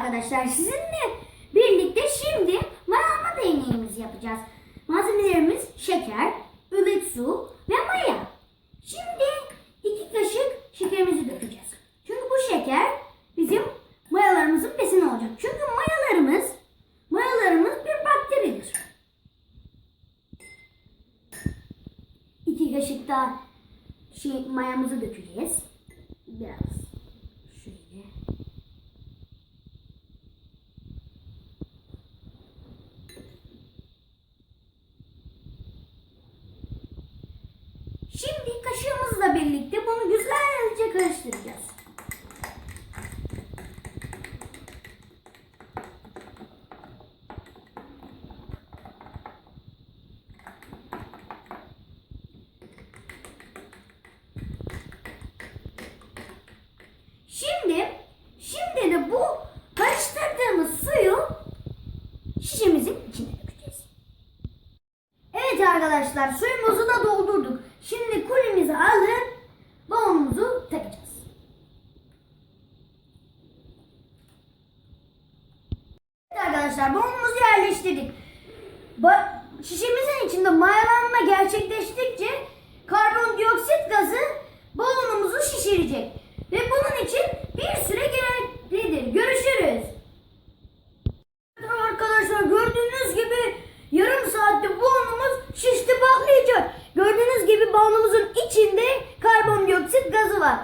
arkadaşlar sizinle birlikte şimdi mayalama deneyimizi yapacağız. Malzemelerimiz şeker, ılık su ve maya. Şimdi iki kaşık şekerimizi dökeceğiz. Çünkü bu şeker bizim mayalarımızın besini olacak. Çünkü mayalarımız mayalarımız bir bakteridir. İki kaşık daha şey mayamızı dökeceğiz. Biraz Şimdi kaşığımızla birlikte bunu güzelce karıştıracağız. Şimdi, şimdi de bu karıştırdığımız suyu şişemizin içine dökeceğiz. Evet arkadaşlar suyumuzu da doldurduk. Şimdi kulimizi alıp balonumuzu takacağız. Evet arkadaşlar balonumuzu yerleştirdik. Ba- şişemizin içinde mayalanma gerçekleştikçe karbondioksit gazı balonumuzu şişirecek. Ve bunun için bir süre gereklidir. Görüşürüz. Arkadaşlar gördüğünüz gibi yarım saatte balonumuz şişti patlayacak. Gördüğünüz gibi balonumuzun içinde karbondioksit gazı var.